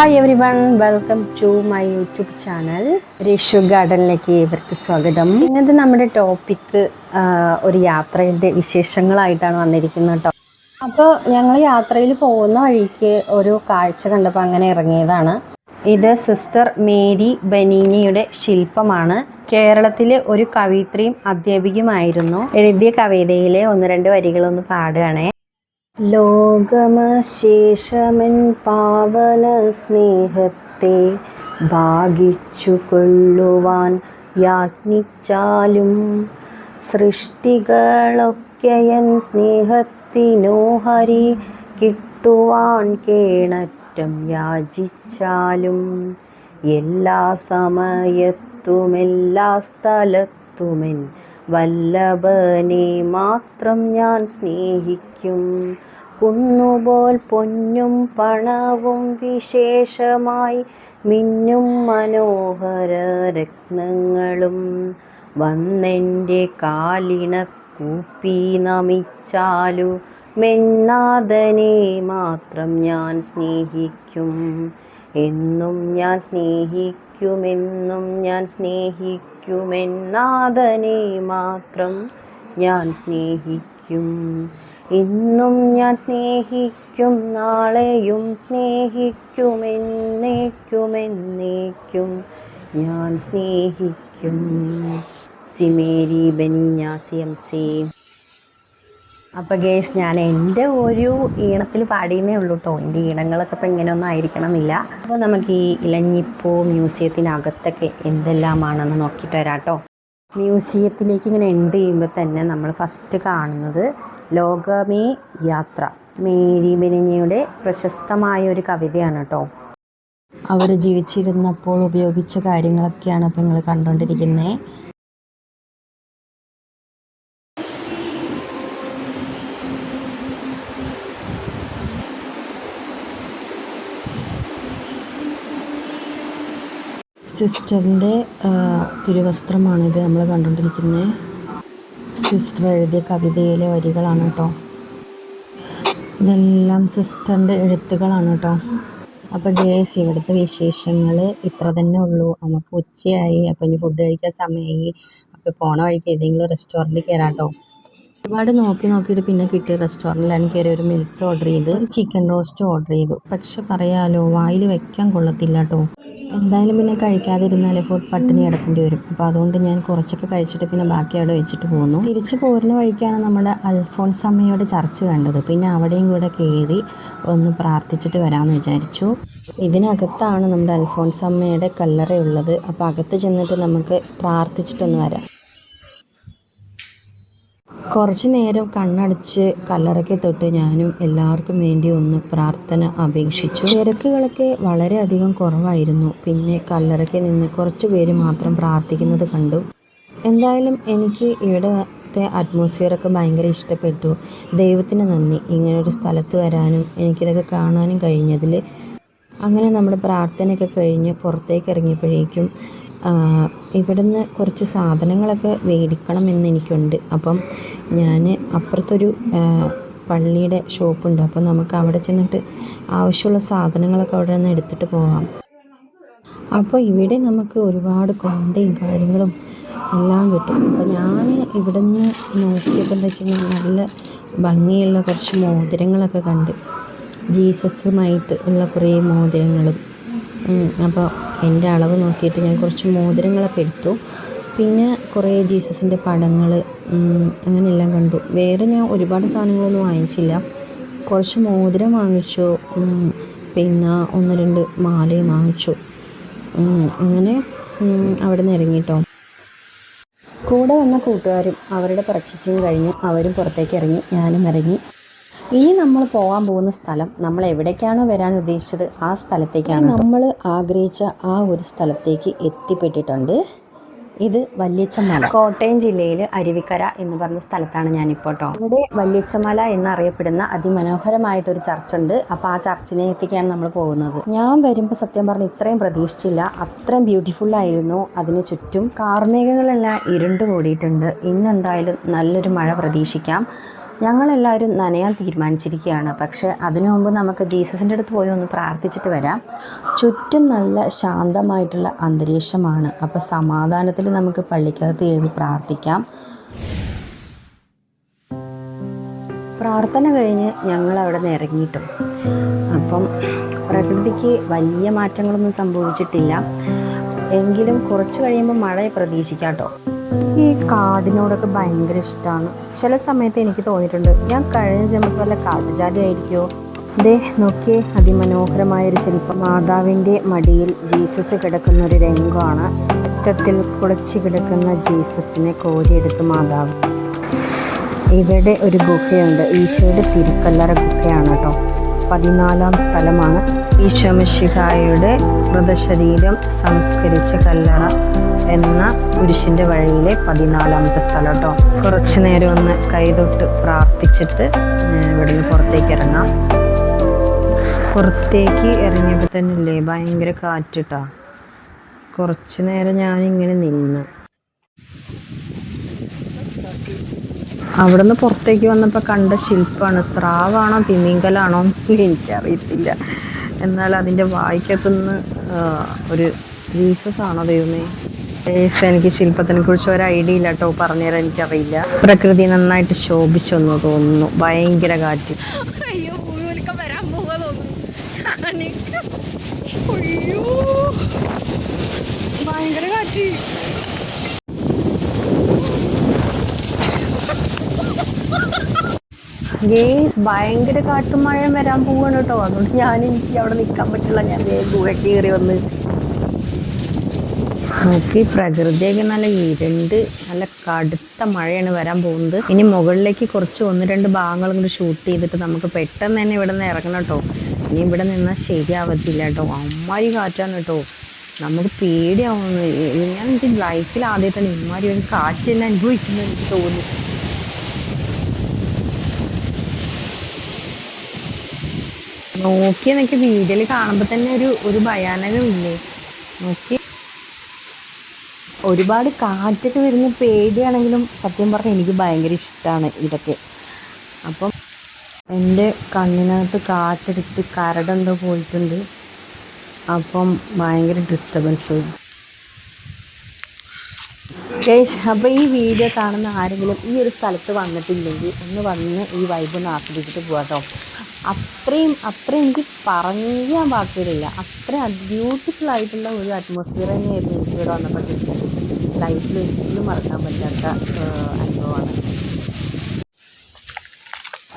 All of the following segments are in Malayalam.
Hi everyone welcome to my YouTube channel Reshu ഗാർഡനിലേക്ക് ഇവർക്ക് സ്വാഗതം. ഇന്നത്തെ നമ്മുടെ ടോപ്പിക്ക് ഒരു യാത്രയുടെ വിശേഷങ്ങളായിട്ടാണ് വന്നിരിക്കുന്നത് കേട്ടോ അപ്പോൾ ഞങ്ങൾ യാത്രയിൽ പോകുന്ന വഴിക്ക് ഒരു കാഴ്ച കണ്ടപ്പോൾ അങ്ങനെ ഇറങ്ങിയതാണ്. ഇത് സിസ്റ്റർ മേരി ബനീനിയുടെ ശില്പമാണ്. കേരളത്തിലെ ഒരു കവിത്രിയും അധ്യാപികയുമായിരുന്നു. എഴുതിയ കവിതയിലെ ഒന്ന് രണ്ട് വരികളൊന്ന് പാടുകയാണേ. ലോകമശേഷമൻ പാവന സ്നേഹത്തെ ഭാഗിച്ചു കൊള്ളുവാൻ യാജ്ഞിച്ചാലും സൃഷ്ടികളൊക്കെയൻ സ്നേഹത്തിനോ ഹരി കിട്ടുവാൻ കേണറ്റം യാചിച്ചാലും എല്ലാ സമയത്തുമെല്ലാ സ്ഥലത്തുമെൻ വല്ലഭനെ മാത്രം ഞാൻ സ്നേഹിക്കും. കുന്നുപോൽ പൊന്നും പണവും വിശേഷമായി മിന്നും മനോഹര രത്നങ്ങളും. വന്നെന്റെ കാലിണ കൂപ്പി നമിച്ചാലു മെന്നാഥനെ മാത്രം ഞാൻ സ്നേഹിക്കും. എന്നും ഞാൻ സ്നേഹിക്കുമെന്നും ഞാൻ സ്നേഹിക്കുമെന്നാഥനെ മാത്രം ഞാൻ സ്നേഹിക്കും. ഇന്നും ഞാൻ സ്നേഹിക്കും നാളെയും സ്നേഹിക്കുമെന്നേക്കുമെന്നേക്കും ഞാൻ സ്നേഹിക്കും. സിമേരി ബനിയാസിയം സേ. അപ്പോൾ ഗേസ് ഞാൻ എന്റെ ഒരു ഈണത്തിൽ പാടിയെന്നേ ഉള്ളൂ കേട്ടോ എന്റെ ഈണങ്ങളൊക്കെ ഇപ്പോൾ ഇങ്ങനെയൊന്നും ആയിരിക്കണം എന്നില്ല അപ്പോൾ നമുക്ക് ഈ ഇലഞ്ഞിപ്പൂ മ്യൂസിയത്തിനകത്തൊക്കെ എന്തെല്ലാമാണെന്ന് നോക്കിയിട്ട് വരാം കേട്ടോ മ്യൂസിയത്തിലേക്ക് ഇങ്ങനെ എൻട്രി ചെയ്യുമ്പോൾ തന്നെ നമ്മൾ ഫസ്റ്റ് കാണുന്നത് ലോകമേ യാത്ര. മേരി ബെനിഞ്ഞയുടെ പ്രശസ്തമായ ഒരു കവിതയാണ് കേട്ടോ അവർ ജീവിച്ചിരുന്നപ്പോൾ ഉപയോഗിച്ച കാര്യങ്ങളൊക്കെയാണ് ഇപ്പോൾ നിങ്ങൾ കണ്ടുകൊണ്ടിരിക്കുന്നത് സിസ്റ്ററിന്റെ തിരുവസ്ത്രമാണിത് നമ്മൾ കണ്ടുകൊണ്ടിരിക്കുന്നത്. സിസ്റ്റർ എഴുതിയ കവിതയിലെ വരികളാണ് കേട്ടോ. ഇതെല്ലാം സിസ്റ്ററിന്റെ എഴുത്തുകളാണ് കേട്ടോ. അപ്പോൾ ഗേസ് ഇവിടുത്തെ വിശേഷങ്ങൾ ഇത്ര തന്നെ ഉള്ളൂ. നമുക്ക് ഉച്ചയായി അപ്പോൾ ഇനി ഫുഡ് കഴിക്കാൻ സമയമായി. അപ്പോൾ പോണ വഴിക്ക് ഏതെങ്കിലും റെസ്റ്റോറന്റിൽ കയറാം കേട്ടോ. ഒരുപാട് നോക്കി നോക്കിയിട്ട് പിന്നെ കിട്ടിയ റെസ്റ്റോറന്റിലാണ് കയറി ഒരു മിൽസ് ഓർഡർ ചെയ്ത് ചിക്കൻ റോസ്റ്റ് ഓർഡർ ചെയ്തു. പക്ഷെ പറയാലോ വായിൽ വെക്കാൻ കൊള്ളത്തില്ല കേട്ടോ. എന്തായാലും പിന്നെ കഴിക്കാതിരുന്നാൽ ഫുഡ് പട്ടിണി കിടക്കേണ്ടി വരും. അപ്പോൾ അതുകൊണ്ട് ഞാൻ കുറച്ചൊക്കെ കഴിച്ചിട്ട് പിന്നെ ബാക്കി അവിടെ വെച്ചിട്ട് പോന്നു. തിരിച്ചു പോരുന്ന വഴിക്കാണ് നമ്മുടെ അൽഫോൺസ് അമ്മയുടെ ചർച്ച് കണ്ടത്. പിന്നെ അവിടെയും കൂടെ കയറി ഒന്ന് പ്രാർത്ഥിച്ചിട്ട് വരാമെന്ന് വിചാരിച്ചു. ഇതിനകത്താണ് നമ്മുടെ അൽഫോൺസ് അമ്മയുടെ കല്ലറയുള്ളത്. അപ്പോൾ അകത്ത് ചെന്നിട്ട് നമുക്ക് പ്രാർത്ഥിച്ചിട്ടൊന്ന് വരാം. കുറച്ച് നേരം കണ്ണടച്ച് കല്ലറയ്ക്ക് തൊട്ട് ഞാനും എല്ലാവർക്കും വേണ്ടി ഒന്ന് പ്രാർത്ഥന അപേക്ഷിച്ചു. തിരക്കുകളൊക്കെ വളരെയധികം കുറവായിരുന്നു. പിന്നെ കല്ലറയ്ക്ക് നിന്ന് കുറച്ച് പേര് മാത്രം പ്രാർത്ഥിക്കുന്നത് കണ്ടു. എന്തായാലും എനിക്ക് ഇവിടുത്തെ അറ്റ്മോസ്ഫിയറൊക്കെ ഭയങ്കര ഇഷ്ടപ്പെട്ടു. ദൈവത്തിന് നന്ദി. ഇങ്ങനൊരു സ്ഥലത്ത് വരാനും എനിക്കിതൊക്കെ കാണാനും കഴിഞ്ഞതിൽ അങ്ങനെ നമ്മുടെ പ്രാർത്ഥനയൊക്കെ കഴിഞ്ഞ് പുറത്തേക്ക് ഇറങ്ങിയപ്പോഴേക്കും ഇവിടുന്ന് കുറച്ച് സാധനങ്ങളൊക്കെ മേടിക്കണം എന്നെനിക്കുണ്ട് അപ്പം ഞാൻ അപ്പുറത്തൊരു പള്ളിയുടെ ഷോപ്പുണ്ട്. അപ്പോൾ നമുക്ക് അവിടെ ചെന്നിട്ട് ആവശ്യമുള്ള സാധനങ്ങളൊക്കെ അവിടെ നിന്ന് എടുത്തിട്ട് പോവാം. അപ്പോൾ ഇവിടെ നമുക്ക് ഒരുപാട് കൊന്തയും കാര്യങ്ങളും എല്ലാം കിട്ടും. അപ്പോൾ ഞാൻ ഇവിടുന്ന് നോക്കിയപ്പോൾ എന്താ വെച്ച് കഴിഞ്ഞാൽ നല്ല ഭംഗിയുള്ള കുറച്ച് മോതിരങ്ങളൊക്കെ കണ്ട് ജീസസുമായിട്ട് ഉള്ള കുറേ മോതിരങ്ങളും അപ്പോൾ എന്റെ അളവ് നോക്കിയിട്ട് ഞാൻ കുറച്ച് മോതിരങ്ങളൊക്കെ എടുത്തു. പിന്നെ കുറേ ജീസസിന്റെ പടങ്ങൾ അങ്ങനെയെല്ലാം കണ്ടു. വേറെ ഞാൻ ഒരുപാട് സാധനങ്ങളൊന്നും വാങ്ങിച്ചില്ല. കുറച്ച് മോതിരം വാങ്ങിച്ചു പിന്നെ ഒന്ന് രണ്ട് മാലയും വാങ്ങിച്ചു. അങ്ങനെ അവിടെ നിന്ന് ഇറങ്ങിട്ടോ. കൂടെ വന്ന കൂട്ടുകാരും അവരുടെ പർച്ചേസിങ് കഴിഞ്ഞു അവരും പുറത്തേക്ക് ഇറങ്ങി ഞാനും ഇറങ്ങി. ഇനി നമ്മൾ പോകാൻ പോകുന്ന സ്ഥലം നമ്മൾ എവിടേക്കാണോ വരാൻ ഉദ്ദേശിച്ചത് ആ സ്ഥലത്തേക്കാണ് നമ്മൾ ആഗ്രഹിച്ച ആ ഒരു സ്ഥലത്തേക്ക് എത്തിപ്പെട്ടിട്ടുണ്ട്. ഇത് വല്യച്ചമല കോട്ടയം ജില്ലയിൽ അരുവിക്കര എന്ന് പറഞ്ഞ സ്ഥലത്താണ് ഞാനിപ്പോൾ കേട്ടോ. ഇവിടെ വല്യച്ചമല എന്നറിയപ്പെടുന്ന അതിമനോഹരമായിട്ടൊരു ചർച്ച ഉണ്ട് അപ്പോൾ ആ ചർച്ചിനേത്തേക്കാണ് നമ്മൾ പോകുന്നത്. ഞാൻ വരുമ്പോൾ സത്യം പറഞ്ഞ് ഇത്രയും പ്രതീക്ഷിച്ചില്ല. അത്രയും ബ്യൂട്ടിഫുൾ ആയിരുന്നു. അതിന് ചുറ്റും കാർമേഘങ്ങളെല്ലാം ഇരുണ്ട് കൂടിയിട്ടുണ്ട്. ഇന്നെന്തായാലും നല്ലൊരു മഴ പ്രതീക്ഷിക്കാം. ഞങ്ങളെല്ലാവരും നനയാൻ തീരുമാനിച്ചിരിക്കുകയാണ്. പക്ഷേ അതിനു മുമ്പ് നമുക്ക് ജീസസിന്റെ അടുത്ത് പോയി ഒന്ന് പ്രാർത്ഥിച്ചിട്ട് വരാം. ചുറ്റും നല്ല ശാന്തമായിട്ടുള്ള അന്തരീക്ഷമാണ്. അപ്പോൾ സമാധാനത്തിൽ നമുക്ക് പള്ളിക്കകത്ത് കയറി പ്രാർത്ഥിക്കാം. പ്രാർത്ഥന കഴിഞ്ഞ് ഞങ്ങൾ അവിടെ നിന്ന് ഇറങ്ങിയിട്ടും. അപ്പം പ്രകൃതിക്ക് വലിയ മാറ്റങ്ങളൊന്നും സംഭവിച്ചിട്ടില്ല. എങ്കിലും കുറച്ച് കഴിയുമ്പോൾ മഴയെ പ്രതീക്ഷിക്കാം കേട്ടോ. ഈ കാടിനോടൊക്കെ ഭയങ്കര ഇഷ്ടമാണ് ചില സമയത്ത് എനിക്ക് തോന്നിയിട്ടുണ്ട് ഞാൻ കഴിഞ്ഞ ജന്മത്തിൽ വല്ല കാട്ടുജാതി ആയിരിക്കുമോ ദേ നോക്കിയേ അതിമനോഹരമായ ഒരു ശില്പം. മാതാവിന്റെ മടിയിൽ ജീസസ് കിടക്കുന്ന ഒരു രംഗമാണ്. രക്തത്തിൽ കുളച്ചു കിടക്കുന്ന ജീസസിനെ കോരിയെടുത്ത് മാതാവ്. ഇവിടെ ഒരു ഗുഹയുണ്ട്. ഈശോയുടെ തിരുക്കല്ലറ ഗുഹയാണ് കേട്ടോ. പതിനാലാം സ്ഥലമാണ്. ഈശോമിശിഹായുടെ മൃതശരീരം സംസ്കരിച്ച കല്ലറ എന്ന കുരിശിന്റെ വഴിയിലെ പതിനാലാമത്തെ സ്ഥലം കേട്ടോ കുറച്ച് നേരം ഒന്ന് കൈതൊട്ട് പ്രാർത്ഥിച്ചിട്ട് ഇവിടെ നിന്ന് പുറത്തേക്ക് ഇറങ്ങാം. പുറത്തേക്ക് ഇറങ്ങിയപ്പോൾ തന്നെ ഇല്ലേ? ഭയങ്കര കാറ്റിട്ടാ കുറച്ച് നേരം ഞാൻ ഇങ്ങനെ നിന്ന്. അവിടുന്ന് പുറത്തേക്ക് വന്നപ്പോൾ കണ്ട ശില്പമാണ് സ്രാവാണോ? തിമിങ്കലാണോ എനിക്കറിയത്തില്ല. എന്നാൽ അതിന്റെ വായിക്കത്തുനിന്ന് ഒരു ജീസസ് ആണോ ദൈവമേ? ഏസ് എനിക്ക് ശില്പത്തിനെ കുറിച്ച് ഒരു ഐഡിയ ഇല്ല കേട്ടോ പറഞ്ഞുതരാൻ എനിക്കറിയില്ല. പ്രകൃതി നന്നായിട്ട് ശോഭിച്ചെന്ന് തോന്നുന്നു ഭയങ്കര കാറ്റ്. അയ്യോ വരാൻ തോന്നുന്നു. അയ്യോ ഭയങ്കര കാറ്റ്. ഗേസ് ഭയങ്കര കാറ്റും വരാൻ പോവാണ് കേട്ടോ. അതുകൊണ്ട് ഞാൻ എനിക്ക് അവിടെ നിൽക്കാൻ പറ്റില്ല. ഞാൻ വേഗം കയറി വന്ന്. നോക്കി പ്രകൃതിയൊക്കെ നല്ല ഇരുണ്ട് നല്ല കടുത്ത മഴയാണ് വരാൻ പോകുന്നത്. ഇനി മുകളിലേക്ക് കുറച്ച് ഒന്ന് രണ്ട് ഭാഗങ്ങൾ കൂടി ഷൂട്ട് ചെയ്തിട്ട് നമുക്ക് പെട്ടെന്ന് തന്നെ ഇവിടെ നിന്ന് ഇറങ്ങണം കേട്ടോ. ഇനി ഇവിടെ നിന്നാൽ ശരിയാവത്തില്ല കേട്ടോ. അമ്മാരി കാറ്റാണ് കേട്ടോ. നമുക്ക് പേടിയാവുന്നു. ഞാൻ എനിക്ക് ലൈഫിൽ ആദ്യമായിട്ടാണ് ഇമ്മാരി ഒരു കാറ്റ് തന്നെ അനുഭവിക്കുന്നത് എനിക്ക് തോന്നി നോക്കി എനിക്ക് വീഡിയോയിൽ കാണുമ്പോൾ തന്നെ ഒരു ഒരു ഭയാനകമില്ലേ? നോക്കി. ഒരുപാട് കാറ്റൊക്കെ വരുന്ന പേടിയാണെങ്കിലും സത്യം പറഞ്ഞാൽ എനിക്ക് ഭയങ്കര ഇഷ്ടമാണ് ഇതൊക്കെ. അപ്പം എന്റെ കണ്ണിനകത്ത് കാറ്റടിച്ചിട്ട് കരടെന്തോ പോയിട്ടുണ്ട്. അപ്പം ഭയങ്കര ഡിസ്റ്റർബൻസ് ഗൈസ് അപ്പോൾ ഈ വീഡിയോ കാണുന്ന ആരെങ്കിലും ഈ ഒരു സ്ഥലത്ത് വന്നിട്ടില്ലെങ്കിൽ ഒന്ന് വന്ന് ഈ വൈബ് ഒന്ന് ആസ്വദിച്ചിട്ട് പോകാം കേട്ടോ അത്രയും അത്രയും എനിക്ക് പറയാൻ വാക്കുകളില്ല അത്രയും ബ്യൂട്ടിഫുൾ ആയിട്ടുള്ള ഒരു അറ്റ്മോസ്ഫിയർ തന്നെയായിരുന്നു എനിക്ക് ഇവിടെ കിട്ടിയത് ലൈഫിൽ ഒരിക്കലും മറക്കാൻ പറ്റാത്ത അനുഭവമാണ്.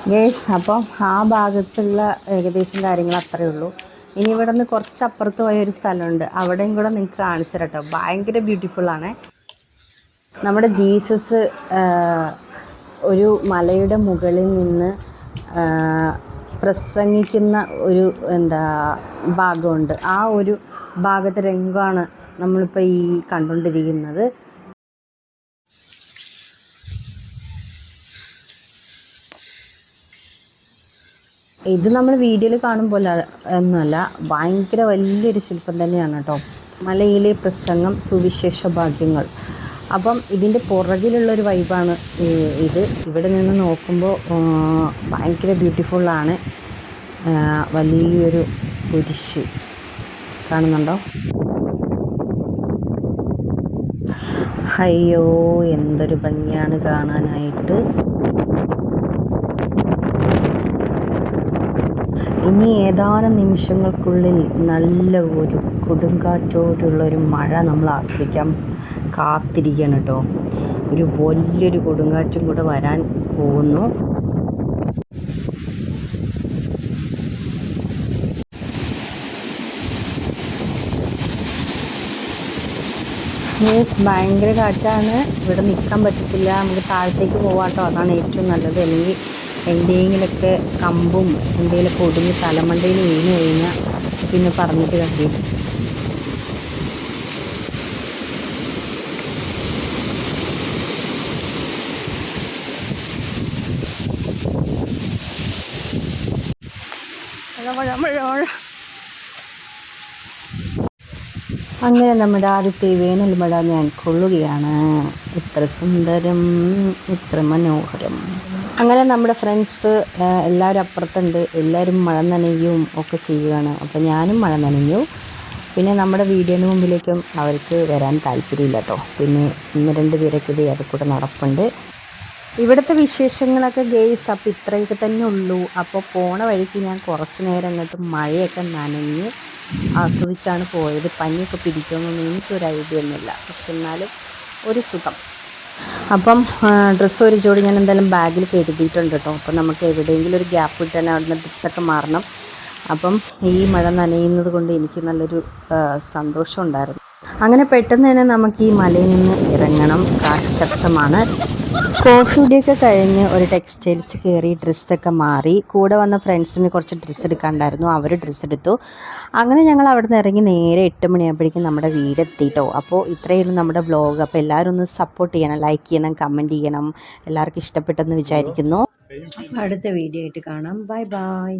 ഗേസ് അപ്പം ആ ഭാഗത്തുള്ള ഏകദേശം കാര്യങ്ങൾ അത്രയേ ഉള്ളൂ. ഇനി ഇവിടെ നിന്ന് കുറച്ച് അപ്പുറത്ത് പോയ ഒരു സ്ഥലമുണ്ട്. അവിടെയും കൂടെ നിങ്ങൾക്ക് കാണിച്ചു കേട്ടോ ഭയങ്കര ആണ്. നമ്മുടെ ജീസസ് ഒരു മലയുടെ മുകളിൽ നിന്ന് പ്രസംഗിക്കുന്ന ഒരു എന്താ ഭാഗമുണ്ട്. ആ ഒരു ഭാഗത്തെ രംഗമാണ് നമ്മളിപ്പോൾ ഈ കണ്ടുകൊണ്ടിരിക്കുന്നത്. ഇത് നമ്മൾ വീഡിയോയിൽ കാണുമ്പോൾ ഒന്നുമല്ല ഭയങ്കര വലിയൊരു ശില്പം തന്നെയാണ് കേട്ടോ. മലയിലെ പ്രസംഗം സുവിശേഷ ഭാഗ്യങ്ങൾ. അപ്പം ഇതിന്റെ പുറകിലുള്ളൊരു വൈബാണ് ഇത്. ഇവിടെ നിന്ന് നോക്കുമ്പോൾ ഭയങ്കര ബ്യൂട്ടിഫുള്ളാണ് വലിയൊരു കുരിശ് കാണുന്നുണ്ടോ? അയ്യോ എന്തൊരു ഭംഗിയാണ് കാണാനായിട്ട്. ഇനി ഏതാനും നിമിഷങ്ങൾക്കുള്ളിൽ നല്ല ഒരു കൊടുങ്കാറ്റോടുള്ള ഒരു മഴ നമ്മൾ ആസ്വദിക്കാൻ കാത്തിരിക്കണം കേട്ടോ. ഒരു വലിയൊരു കൊടുങ്കാറ്റും കൂടെ വരാൻ പോകുന്നു. യെസ് ഭയങ്കര കാറ്റാണ്. ഇവിടെ നിൽക്കാൻ പറ്റത്തില്ല. നമുക്ക് താഴത്തേക്ക് പോവാട്ടോ. അതാണ് ഏറ്റവും നല്ലത്. അല്ലെങ്കിൽ എന്തെങ്കിലുമൊക്കെ കമ്പും എന്തെങ്കിലുമൊക്കെ ഒടിഞ്ഞ് തലമണ്ടയിൽ വീണ് കഴിഞ്ഞാൽ പിന്നെ പറഞ്ഞിട്ട് കാര്യമില്ല. മഴ മഴ മഴ മഴ അങ്ങനെ നമ്മുടെ ആദ്യത്തെ വേനൽ മഴ ഞാൻ കൊള്ളുകയാണ്. ഇത്ര സുന്ദരം ഇത്ര മനോഹരം. അങ്ങനെ നമ്മുടെ ഫ്രണ്ട്സ് എല്ലാവരും അപ്പുറത്തുണ്ട്. എല്ലാവരും മഴ നനയുകയും ഒക്കെ ചെയ്യുകയാണ് അപ്പോൾ ഞാനും മഴ നനഞ്ഞു. പിന്നെ നമ്മുടെ വീടിന് മുമ്പിലേക്കും അവർക്ക് വരാൻ താല്പര്യമില്ല കേട്ടോ പിന്നെ ഇന്ന് രണ്ട് പേരൊക്കെ ഇത് അത് കൂടെ നടപ്പുണ്ട്. ഇവിടുത്തെ വിശേഷങ്ങളൊക്കെ ഗെയ്സ് അപ്പോൾ ഇത്രയൊക്കെ തന്നെ ഉള്ളൂ. അപ്പോൾ പോണ വഴിക്ക് ഞാൻ കുറച്ച് നേരം അങ്ങോട്ട് മഴയൊക്കെ നനഞ്ഞ് ആസ്വദിച്ചാണ് പോയത്. പനിയൊക്കെ പിടിക്കുമെന്നൊന്നും എനിക്കൊരു ഐഡിയ ഒന്നുമില്ല. പക്ഷെ എന്നാലും ഒരു സുഖം. അപ്പം ഡ്രസ്സ് ഒരു ജോഡി ഞാൻ എന്തായാലും ബാഗിൽ കരുതിയിട്ടുണ്ട് കേട്ടോ അപ്പം നമുക്ക് എവിടെയെങ്കിലും ഒരു ഗ്യാപ്പ് കിട്ടാൻ അവിടുന്ന് ഡ്രസ്സൊക്കെ മാറണം. അപ്പം ഈ മഴ നനയുന്നത് കൊണ്ട് എനിക്ക് നല്ലൊരു സന്തോഷം ഉണ്ടായിരുന്നു. അങ്ങനെ പെട്ടെന്ന് തന്നെ നമുക്ക് ഈ മലയിൽ നിന്ന് ഇറങ്ങണം. കാറ്റ് ശക്തമാണ് കോഫി ഡേയൊക്കെ കഴിഞ്ഞ് ഒരു ടെക്സ്റ്റൈൽസ് കയറി ഡ്രസ്സൊക്കെ മാറി. കൂടെ വന്ന ഫ്രണ്ട്സിന് കുറച്ച് ഡ്രസ്സ് എടുക്കാണ്ടായിരുന്നു. അവർ ഡ്രസ്സ് എടുത്തു. അങ്ങനെ ഞങ്ങൾ അവിടെ നിന്ന് ഇറങ്ങി നേരെ എട്ട് മണിയാകുമ്പോഴേക്കും നമ്മുടെ വീട് എത്തിയിട്ടോ അപ്പോൾ ഇത്രയായിരുന്നു നമ്മുടെ വ്ലോഗ് അപ്പോൾ എല്ലാവരും ഒന്ന് സപ്പോർട്ട് ചെയ്യണം ലൈക്ക് ചെയ്യണം കമന്റ് ചെയ്യണം. എല്ലാവർക്കും ഇഷ്ടപ്പെട്ടെന്ന് വിചാരിക്കുന്നു. അടുത്ത വീഡിയോ ആയിട്ട് കാണാം. Bye bye